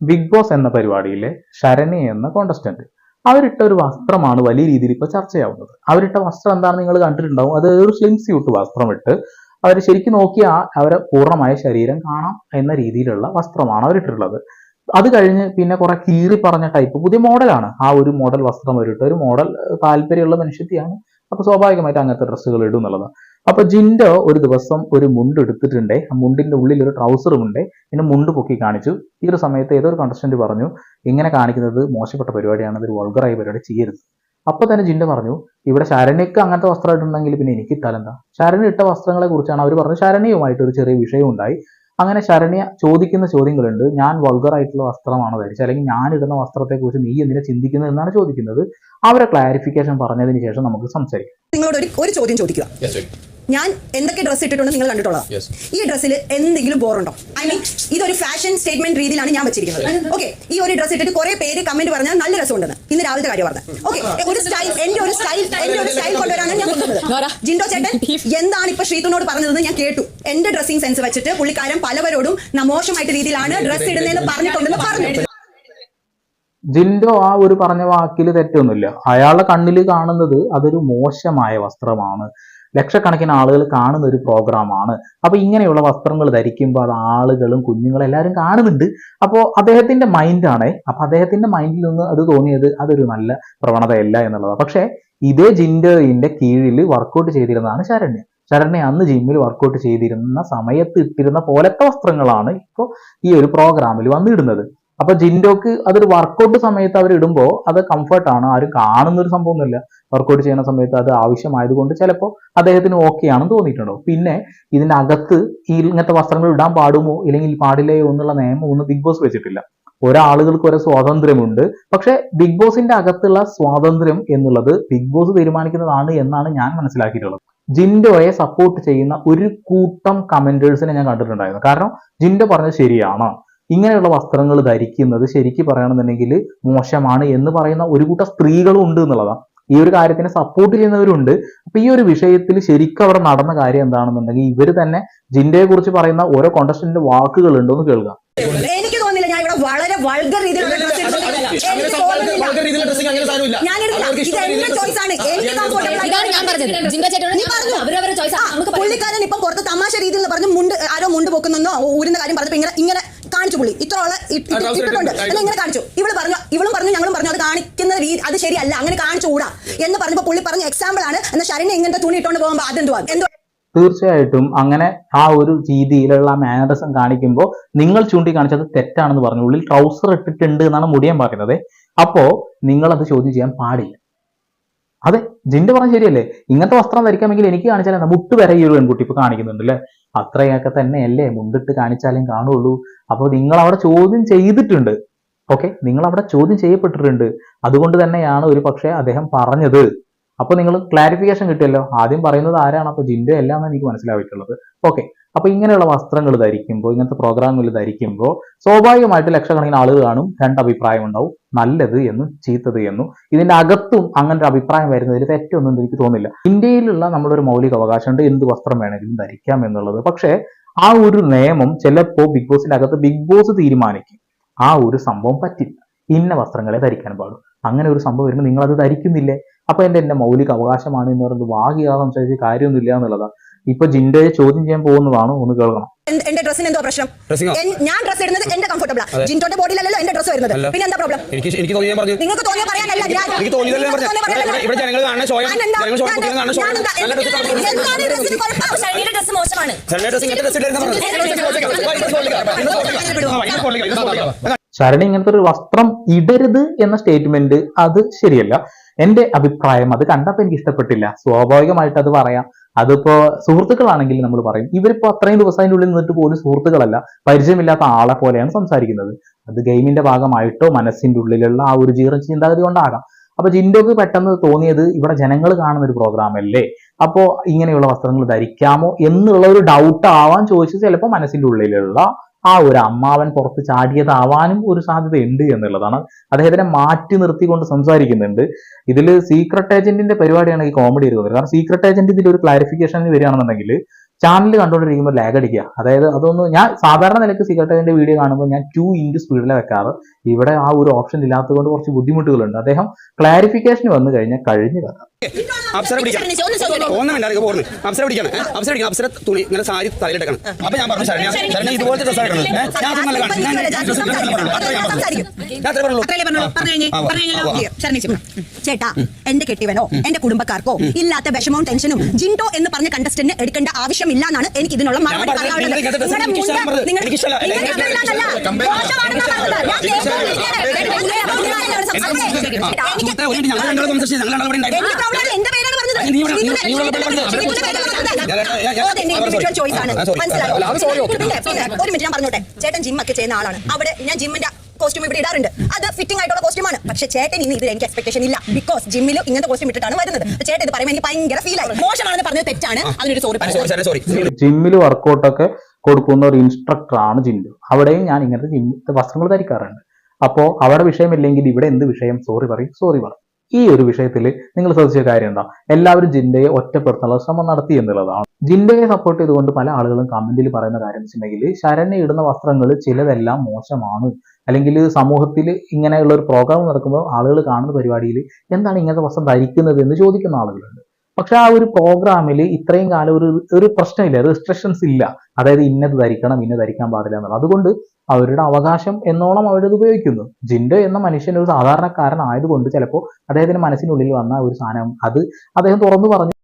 Big boss എന്ന പരിപാടിയിലെ ശരണി എന്ന contestant അവരിട്ട ഒരു വസ്ത്രമാണ് വലിയ രീതിയിൽ ഇപ്പൊ ചർച്ചയാവുന്നത്. അവരിട്ട വസ്ത്രം എന്താണെന്ന് നിങ്ങൾ കണ്ടിട്ടുണ്ടാവും. അത് ഒരു സ്ലിം സ്യൂട്ട് വസ്ത്രം ഇട്ട് അവർ ശരിക്കും നോക്കിയാൽ അവരെ പൂർണമായ ശരീരം കാണാം എന്ന രീതിയിലുള്ള വസ്ത്രമാണ് അവരിട്ടുള്ളത് അത് കഴിഞ്ഞ് പിന്നെ കുറെ കീറി പറഞ്ഞ ടൈപ്പ് പുതിയ മോഡലാണ് ആ ഒരു മോഡൽ വസ്ത്രം അവരിട്ട് ഒരു മോഡൽ താല്പര്യമുള്ള മനുഷ്യത്തിയാണ് അപ്പൊ സ്വാഭാവികമായിട്ട് അങ്ങനത്തെ ഡ്രസ്സുകൾ ഇടും എന്നുള്ളത്. അപ്പൊ ജിൻഡോ ഒരു ദിവസം ഒരു മുണ്ട് എടുത്തിട്ടുണ്ടേ. ആ മുണ്ടിന്റെ ഉള്ളിൽ ഒരു ട്രൗസറും ഉണ്ട്. പിന്നെ മുണ്ട് പൊക്കി കാണിച്ചു. ഈ ഒരു സമയത്ത് ഏതോ ഒരു കണ്ടസ്റ്റന്റ് പറഞ്ഞു ഇങ്ങനെ കാണിക്കുന്നത് മോശപ്പെട്ട പരിപാടിയാണ്. ഒരു വൾഗറായ പരിപാടി ചെയ്യരുത്. അപ്പൊ തന്നെ ജിൻഡോ പറഞ്ഞു ഇവിടെ ശരണ്യക്ക് അങ്ങനത്തെ വസ്ത്രമായിട്ടുണ്ടെങ്കിൽ പിന്നെ എനിക്ക് ഇട്ടാലെന്താ ശരണ്യ ഇട്ട വസ്ത്രങ്ങളെ കുറിച്ചാണ് അവർ പറഞ്ഞത്. ശരണ്യവുമായിട്ട് ഒരു ചെറിയ വിഷയം ഉണ്ടായി അങ്ങനെ ശരണ്യ ചോദിക്കുന്ന ചോദ്യങ്ങളുണ്ട്. ഞാൻ വൾഗറായിട്ടുള്ള വസ്ത്രമാണോ ധരിച്ചത്? അല്ലെങ്കിൽ ഞാൻ ഇടുന്ന വസ്ത്രത്തെക്കുറിച്ച് നീ എന്തിനെ ചിന്തിക്കുന്നത് എന്നാണ് ചോദിക്കുന്നത്. അവരെ ക്ലാരിഫിക്കേഷൻ പറഞ്ഞതിന് ശേഷം നമുക്ക് സംസാരിക്കാം. നിങ്ങളോട് ഒരു ചോദ്യം ചോദിക്കുക. ഞാൻ എന്തൊക്കെ ഡ്രസ്സ് ഇട്ടിട്ടുണ്ടോ നിങ്ങൾ കണ്ടിട്ടുള്ളത്. ഈ ഡ്രസ്സിൽ എന്തെങ്കിലും ബോറുണ്ടോ? ഐ മീൻ ഇതൊരു ഫാഷൻ സ്റ്റേറ്റ്മെന്റ് രീതിയിലാണ് ഞാൻ വെച്ചിരിക്കുന്നത്. ഓക്കെ ഈ ഒരു ഡ്രസ്സ് ഇട്ടിട്ട് കുറെ പേര് കമന്റ് പറഞ്ഞാൽ നല്ല രസമുണ്ടെന്ന്. ഇന്ന് രാവിലത്തെ കാര്യം പറഞ്ഞത് ഓക്കെ ഒരു സ്റ്റൈൽ എന്റെ ഒരു സ്റ്റൈൽ എന്റെ ഒരു സ്റ്റൈൽ കൊണ്ടുവരാനാണ് ഞാൻ കൊണ്ടുവന്നത് ജിൻഡോ ചേട്ടൻ എന്താണ് ഇപ്പൊ ശ്രീതുനോട് പറഞ്ഞതെന്ന് ഞാൻ കേട്ടു. എന്റെ ഡ്രസ്സിംഗ് സെൻസ് വെച്ചിട്ട് പുള്ളിക്കാരൻ പലവരോടും ന- മോശമായിട്ട് രീതിയിലാണ് ഡ്രസ്സ് ഇടുന്നതെന്ന് പറഞ്ഞിട്ടുണ്ടെന്ന് പറഞ്ഞു. ജിൻഡോ ആ ഒരു പറഞ്ഞ വാക്കിൽ തെറ്റൊന്നുമില്ല. അയാളുടെ കണ്ണിൽ കാണുന്നത് അതൊരു മോശമായ വസ്ത്രമാണ്. ലക്ഷക്കണക്കിന് ആളുകൾ കാണുന്ന ഒരു പ്രോഗ്രാമാണ്. അപ്പോൾ ഇങ്ങനെയുള്ള വസ്ത്രങ്ങൾ ധരിക്കുമ്പോൾ അത് ആളുകളും കുഞ്ഞുങ്ങളും എല്ലാവരും കാണുന്നുണ്ട്. അപ്പോൾ അദ്ദേഹത്തിന്റെ മൈൻഡാണ് അപ്പോൾ അദ്ദേഹത്തിന്റെ മൈൻഡിൽ നിന്ന് അത് തോന്നിയത് അതൊരു നല്ല പ്രവണതയല്ല എന്നുള്ളതാണ്. പക്ഷേ ഇതേ ജിൻഡോയിന്റെ കീഴിൽ വർക്കൗട്ട് ചെയ്തിരുന്നതാണ് ശരണ്യ. ശരണ്യ അന്ന് ജിമ്മിൽ വർക്കൗട്ട് ചെയ്തിരുന്ന സമയത്ത് ഇട്ടിരുന്ന പോലത്തെ വസ്ത്രങ്ങളാണ് ഇപ്പോൾ ഈ ഒരു പ്രോഗ്രാമിൽ വന്നിടുന്നത്. അപ്പൊ ജിൻഡോക്ക് അതൊരു വർക്കൗട്ട് സമയത്ത് അവർ ഇടുമ്പോൾ അത് കംഫർട്ടാണ് ആരും കാണുന്ന ഒരു സംഭവമൊന്നുമില്ല. വർക്കൗട്ട് ചെയ്യുന്ന സമയത്ത് അത് ആവശ്യമായതുകൊണ്ട് ചിലപ്പോൾ അദ്ദേഹത്തിന് ഓക്കെ ആണെന്ന് തോന്നിയിട്ടുണ്ടോ? പിന്നെ ഇതിനകത്ത് ഈ ഇങ്ങനത്തെ വസ്ത്രങ്ങൾ ഇടാൻ പാടുമോ? ഇല്ലെങ്കിൽ പാടില്ലയോ എന്നുള്ള നിയമം ഒന്നും ബിഗ് ബോസ് വെച്ചിട്ടില്ല. ഓരോ ആളുകൾക്ക് സ്വാതന്ത്ര്യമുണ്ട്. പക്ഷെ ബിഗ് ബോസിന്റെ അകത്തുള്ള സ്വാതന്ത്ര്യം എന്നുള്ളത് ബിഗ് ബോസ് തീരുമാനിക്കുന്നതാണ് എന്നാണ് ഞാൻ മനസ്സിലാക്കിയിട്ടുള്ളത്. ജിൻഡോയെ സപ്പോർട്ട് ചെയ്യുന്ന ഒരു കൂട്ടം കമന്റേഴ്സിനെ ഞാൻ കണ്ടിട്ടുണ്ടായിരുന്നു. കാരണം ജിൻഡോ പറഞ്ഞത് ശരിയാണ്. ഇങ്ങനെയുള്ള വസ്ത്രങ്ങൾ ധരിക്കുന്നത് ശരിക്കും പറയുകയാണെന്നുണ്ടെങ്കിൽ മോശമാണ് എന്ന് പറയുന്ന ഒരു കൂട്ടം സ്ത്രീകളും ഉണ്ട് എന്നുള്ളതാണ് ഈ ഒരു കാര്യത്തിനെ സപ്പോർട്ട് ചെയ്യുന്നവരുണ്ട് അപ്പൊ ഈ ഒരു വിഷയത്തിൽ ശരിക്കും അവിടെ നടന്ന കാര്യം എന്താണെന്നുണ്ടെങ്കിൽ ഇവർ തന്നെ ജിൻഡയെ കുറിച്ച് പറയുന്ന ഓരോ കോണ്ടസ്റ്റന്റിന്റെ വാക്കുകൾ ഉണ്ടോ എന്ന് കേൾക്കാം എനിക്ക് തോന്നില്ല ഞാൻ ഇവിടെ വളരെ വൾഗർ രീതിയിലുള്ള ഡ്രസ്സ് അങ്ങനെ സം- വളരെ- വളരെ രീതിയിലുള്ള dressing അങ്ങനെ സാധനമില്ല. ഞാൻ എടുക്കില്ല. അവർക്ക് ഇത് ഇഷ്ടമുള്ള എന്റെ ആണ്. എനിക്ക് ഞാൻ ഇതാണ് ഞാൻ പറഞ്ഞത് ജിൻഡ ചേട്ടൻ നീ പറഞ്ഞു. അവരവരെ ചോയ്സ് നമുക്ക് പറയാം. പുള്ളിക്കാരൻ ഇപ്പം പുറത്ത് തമാശ രീതിയിൽ പറഞ്ഞു മുണ്ട് ആരോ മുണ്ട് പൊക്കുന്നെന്നോ ഊരുന്ന കാര്യം പറഞ്ഞപ്പോ ഇങ്ങനെ ഇങ്ങനെ കാണിച്ചു പുള്ളി ഇത്ര ഉള്ള ഇട്ടിട്ടുണ്ട്. അല്ല ഇങ്ങനെ കാണിച്ചു. ഇവൾ പറഞ്ഞു ഇവളും പറഞ്ഞു ഞങ്ങളും പറഞ്ഞു അത് കാണിക്കുന്ന രീതി അത് ശരിയല്ല അങ്ങനെ കാണിച്ചുകൂടാ എന്ന് പറഞ്ഞപ്പോ പുള്ളി പറഞ്ഞ എക്സാമ്പിൾ ആണ്. എന്നാൽ ശരണ്യ ഇങ്ങനത്തെ തുണി ഇട്ടോണ്ട് പോകുമ്പോ അതെന്തുവാ? എന്തോ തീർച്ചയായിട്ടും അങ്ങനെ ആ ഒരു രീതിയിലുള്ള മാനറിസം കാണിക്കുമ്പോൾ നിങ്ങൾ ചൂണ്ടിക്കാണിച്ചത് തെറ്റാണെന്ന് പറഞ്ഞു. ഉള്ളിൽ ട്രൗസർ ഇട്ടിട്ടുണ്ട് എന്നാണ് മുടിയൻ പറയുന്നത്. അപ്പോൾ നിങ്ങളത് അത് ചോദ്യം ചെയ്യാൻ പാടില്ല. അതെ ജിന്റെ പറഞ്ഞ ശരിയല്ലേ? ഇങ്ങനത്തെ വസ്ത്രം ധരിക്കാമെങ്കിൽ എനിക്ക് കാണിച്ചാൽ മുട്ട് വരെ ഈ ഒരു പെൺകുട്ടി ഇപ്പൊ കാണിക്കുന്നുണ്ട് അല്ലേ അത്രയൊക്കെ തന്നെയല്ലേ? മുണ്ടിട്ട് കാണിച്ചാലും കാണുള്ളൂ. അപ്പോൾ നിങ്ങൾ അവിടെ ചോദ്യം ചെയ്തിട്ടുണ്ട്. ഓക്കെ നിങ്ങൾ അവിടെ ചോദ്യം ചെയ്യപ്പെട്ടിട്ടുണ്ട്. അതുകൊണ്ട് തന്നെയാണ് ഒരു പക്ഷേ അദ്ദേഹം പറഞ്ഞത്. അപ്പൊ നിങ്ങൾ ക്ലാരിഫിക്കേഷൻ കിട്ടിയല്ലോ. ആദ്യം പറയുന്നത് ആരാണ്? അപ്പൊ ജിൻഡോ അല്ല എന്ന് എനിക്ക് മനസ്സിലായിട്ടുള്ളത്. ഓക്കെ അപ്പൊ ഇങ്ങനെയുള്ള വസ്ത്രങ്ങൾ ധരിക്കുമ്പോൾ ഇങ്ങനത്തെ പ്രോഗ്രാമുകൾ ധരിക്കുമ്പോൾ സ്വാഭാവികമായിട്ട് ലക്ഷക്കണക്കിന് ആളുകൾ കാണും രണ്ട് അഭിപ്രായം ഉണ്ടാവും നല്ലത് എന്നും ചീത്തത് എന്നും. ഇതിന്റെ അകത്തും അങ്ങനെ ഒരു അഭിപ്രായം വരുന്നതിൽ തെറ്റൊന്നും എനിക്ക് തോന്നില്ല ഇന്ത്യയിലുള്ള നമ്മളൊരു മൗലിക അവകാശമുണ്ട് എന്ത് വസ്ത്രം വേണമെങ്കിലും ധരിക്കാം എന്നുള്ളത്. പക്ഷേ ആ ഒരു നിയമം ചിലപ്പോൾ ബിഗ് ബോസിന്റെ അകത്ത് ബിഗ് ബോസ് തീരുമാനിക്കും. ആ ഒരു സംഭവം പറ്റില്ല. ഇന്ന വസ്ത്രങ്ങളെ ധരിക്കാൻ പാടും അങ്ങനെ ഒരു സംഭവം വരുമ്പോൾ നിങ്ങൾ അത് ധരിക്കുന്നില്ലേ? അപ്പൊ എന്റെ എന്റെ മൗലിക അവകാശമാണ് എന്ന് പറയുന്നത് വാഗിയാകാൻ സംസാരിച്ച് കാര്യമൊന്നുമില്ല എന്നുള്ളതാണ് ഇപ്പൊ ജിൻഡയെ ചോദ്യം ചെയ്യാൻ പോകുന്നതാണ് ഒന്ന് കേൾക്കണം എന്ത്- എന്റെ ഡ്രസ്സിന് എന്തോ പ്രശ്നം? എൻ- ഞാൻ ഡ്രസ് ഇടുന്നത് എന്റെ കംഫർട്ടബിളാ ജിന്റോന്റെ ബോഡിയിലല്ലോ എന്റെ ഡ്രസ് വരുന്നത് പിന്നെ എന്താ പ്രോബ്ലം എനിക്ക് എനിക്ക് തോന്നിയാ പറഞ്ഞു നിങ്ങൾക്ക് തോന്നിയ പറയാനല്ല ഞാൻ എനിക്ക് തോന്നിയല്ലേ നിങ്ങൾക്ക് പറഞ്ഞു തോന്നിയ പറയാനല്ല. ഇവിടെ ജനങ്ങൾ കാണുന്ന ഷോയം ഞാനെന്താ? ജനങ്ങൾ ഷോ ഞാൻ- കുട്ടികൾ കാണുന്ന ഷോയം ഞാനെന്താ? നല്ല ഡ്രസ്സ് എന്താണ് ഈ ഡ്രസ്സിന് കുഴപ്പം? ഷൈനിയുടെ ഡ്രസ് മോശമാണ് ചെറിയ ഡ്രസ്സ് ഇങ്ങനത്തെ ഡ്രസ്സ് ഇടരുതെന്ന് പറഞ്ഞു ശരണി ഇങ്ങനത്തെ ഒരു വസ്ത്രം ഇടരുത് എന്ന സ്റ്റേറ്റ്മെന്റ് അത് ശരിയല്ല എന്റെ അഭിപ്രായം അത് കണ്ടപ്പോൾ എനിക്ക് ഇഷ്ടപ്പെട്ടില്ല സ്വാഭാവികമായിട്ട് അത് പറയാം അതിപ്പോ സുഹൃത്തുക്കളാണെങ്കിൽ നമ്മൾ പറയും. ഇവരിപ്പോ അത്രയും ദിവസം അതിന്റെ ഉള്ളിൽ നിന്നിട്ട് പോലും സുഹൃത്തുക്കളല്ല പരിചയമില്ലാത്ത ആളെ പോലെയാണ് സംസാരിക്കുന്നത്. അത് ഗെയിമിന്റെ ഭാഗമായിട്ടോ മനസ്സിന്റെ ഉള്ളിലുള്ള ആ ഒരു ജീറ ചിന്താഗതി കൊണ്ടാകാം. അപ്പൊ ജിൻഡോക്ക് പെട്ടെന്ന് തോന്നിയത് ഇവിടെ ജനങ്ങൾ കാണുന്ന ഒരു പ്രോഗ്രാം അല്ലേ? അപ്പോ ഇങ്ങനെയുള്ള വസ്ത്രങ്ങൾ ധരിക്കാമോ എന്നുള്ള ഒരു ഡൗട്ട് ആവാൻ ചോദിച്ചത് ചിലപ്പോൾ മനസ്സിന്റെ ഉള്ളിലുള്ള ആ ഒരു അമ്മാവൻ പുറത്ത് ചാടിയതാവാനും ഒരു സാധ്യതയുണ്ട് എന്നുള്ളതാണ്. അദ്ദേഹത്തിനെ മാറ്റി നിർത്തിക്കൊണ്ട് സംസാരിക്കുന്നുണ്ട്. ഇതിൽ സീക്രട്ട് ഏജന്റിന്റെ പരിപാടിയാണ് ഈ കോമഡി വരുന്നത് കാരണം സീക്രട്ട് ഏജന്റ് ഇതിൽ ഒരു ക്ലാരിഫിക്കേഷൻ വരികയാണെന്നുണ്ടെങ്കിൽ ചാനൽ കണ്ടുകൊണ്ടിരിക്കുമ്പോൾ ലാഗ് അടിക്കുക. അതായത് അതൊന്നും ഞാൻ സാധാരണ നിലയ്ക്ക് സീക്രട്ട് ഏജന്റ് വീഡിയോ കാണുമ്പോൾ ഞാൻ ടു ഇന്റു സ്പീഡിലെ വെക്കാറ്. ഇവിടെ ആ ഒരു ഓപ്ഷൻ ഇല്ലാത്തതുകൊണ്ട് കുറച്ച് ബുദ്ധിമുട്ടുകളുണ്ട്. അദ്ദേഹം ക്ലാരിഫിക്കേഷൻ വന്നു കഴിഞ്ഞാൽ കഴിഞ്ഞു കഥ. അപ്സര പിടിക്കണം ഒന്ന് പോകുന്നു അപ്സര പിടിക്കണം? അപ്സര പിടിക്കണം അപ്സര തുണി ഇങ്ങനെ സാരി തലയിലെടുക്കണം അപ്പൊ ഞാൻ പറഞ്ഞു ശരണ്യ ശരണ്യ ഇതുപോലത്തെ ഞാൻ അത് നല്ല കാണും. ഞാൻ-. അത്രേ? പറഞ്ഞു. ചേട്ടാ എന്റെ കെട്ടിവനോ എന്റെ കുടുംബക്കാർക്കോ ഇല്ലാത്ത വിഷമവും ടെൻഷനും ജിൻഡോ എന്ന് പറഞ്ഞ കണ്ടസ്റ്റന്റ് എടുക്കേണ്ട ആവശ്യമില്ല എന്നാണ് എനിക്ക് ഇതിനുള്ള മറുപടി പറയാനുള്ളത്. ഉണ്ടായിരുന്നു. എന്റെ പേരാണ് പറഞ്ഞത്. sorry. individual ആണ്. മനസ്സിലായോ? ഒരു മിനിറ്റ് ഞാൻ പറഞ്ഞോട്ടെ. ചേട്ടൻ ജിം ഒക്കെ ചെയ്യുന്ന ആളാണ്. അവിടെ ഞാൻ ജിമ്മിന്റെ കോസ്റ്റ്യൂം ഇവിടെ ഇടാറുണ്ട്. അത് ഫിറ്റിംഗ് ആയിട്ടുള്ള കോസ്റ്റ്യൂം ആണ്. പക്ഷേ ചേട്ടൻ ഇന്ന് ഇതിൽ എനിക്ക് എക്സ്പെക്ടേഷൻ ഇല്ല. ബിക്കോസ് ജിമ്മിൽ ഇങ്ങനത്തെ കോസ്റ്റ്യൂം ഇട്ടിട്ടാണ് വരുന്നത്. ചേട്ടൻ ഇത് പറയുമ്പോൾ എനിക്ക് ഭയങ്കര ഫീൽ ആയി. മോശമാണെന്ന് പറഞ്ഞത് തെറ്റാണ്. അതിനൊരു സോറി sorry. ജിമ്മിൽ വർക്കൗട്ടൊക്കെ കൊടുക്കുന്ന ഒരു ഇൻസ്ട്രക്ടറാണ് ജിൻഡു അവിടെയും ഞാൻ ഇങ്ങനത്തെ ജിം വസ്ത്രങ്ങൾ ധരിക്കാറുണ്ട്. അപ്പോൾ അവിടെ വിഷയമില്ലെങ്കിൽ ഇവിടെ എന്ത് വിഷയം? സോറി പറയും സോറി പറയും ഈ ഒരു വിഷയത്തിൽ നിങ്ങൾ ശ്രദ്ധിച്ച കാര്യം എന്താ? എല്ലാവരും ജിൻഡയെ ഒറ്റപ്പെടുത്താനുള്ള ശ്രമം നടത്തി എന്നുള്ളതാണ്. ജിൻഡയെ സപ്പോർട്ട് ചെയ്തുകൊണ്ട് പല ആളുകളും കമന്റിൽ പറയുന്ന കാര്യം വെച്ചിട്ടുണ്ടെങ്കിൽ ശരണ്യ ഇടുന്ന വസ്ത്രങ്ങൾ ചിലതെല്ലാം മോശമാണ്. അല്ലെങ്കിൽ സമൂഹത്തിൽ ഇങ്ങനെയുള്ള ഒരു പ്രോഗ്രാം നടക്കുമ്പോൾ ആളുകൾ കാണുന്ന പരിപാടിയിൽ എന്താണ് ഇങ്ങനത്തെ വസ്ത്രം ധരിക്കുന്നത് എന്ന് ചോദിക്കുന്ന ആളുകളുണ്ട്. പക്ഷെ ആ ഒരു പ്രോഗ്രാമിൽ ഇത്രയും കാലം ഒരു ഒരു പ്രശ്നമില്ല റെസ്ട്രിക്ഷൻസ് ഇല്ല. അതായത് ഇന്നത് ധരിക്കണം ഇന്ന ധരിക്കാൻ പാടില്ല എന്നുള്ളത്. അതുകൊണ്ട് അവരുടെ അവകാശം എന്നോളം അവരത് ഉപയോഗിക്കുന്നു. ജിൻഡോ എന്ന മനുഷ്യൻ ഒരു സാധാരണക്കാരനായതുകൊണ്ട് ചിലപ്പോൾ അദ്ദേഹത്തിന്റെ മനസ്സിനുള്ളിൽ വന്ന ഒരു സാധനം അത് അദ്ദേഹം തുറന്നു പറഞ്ഞു.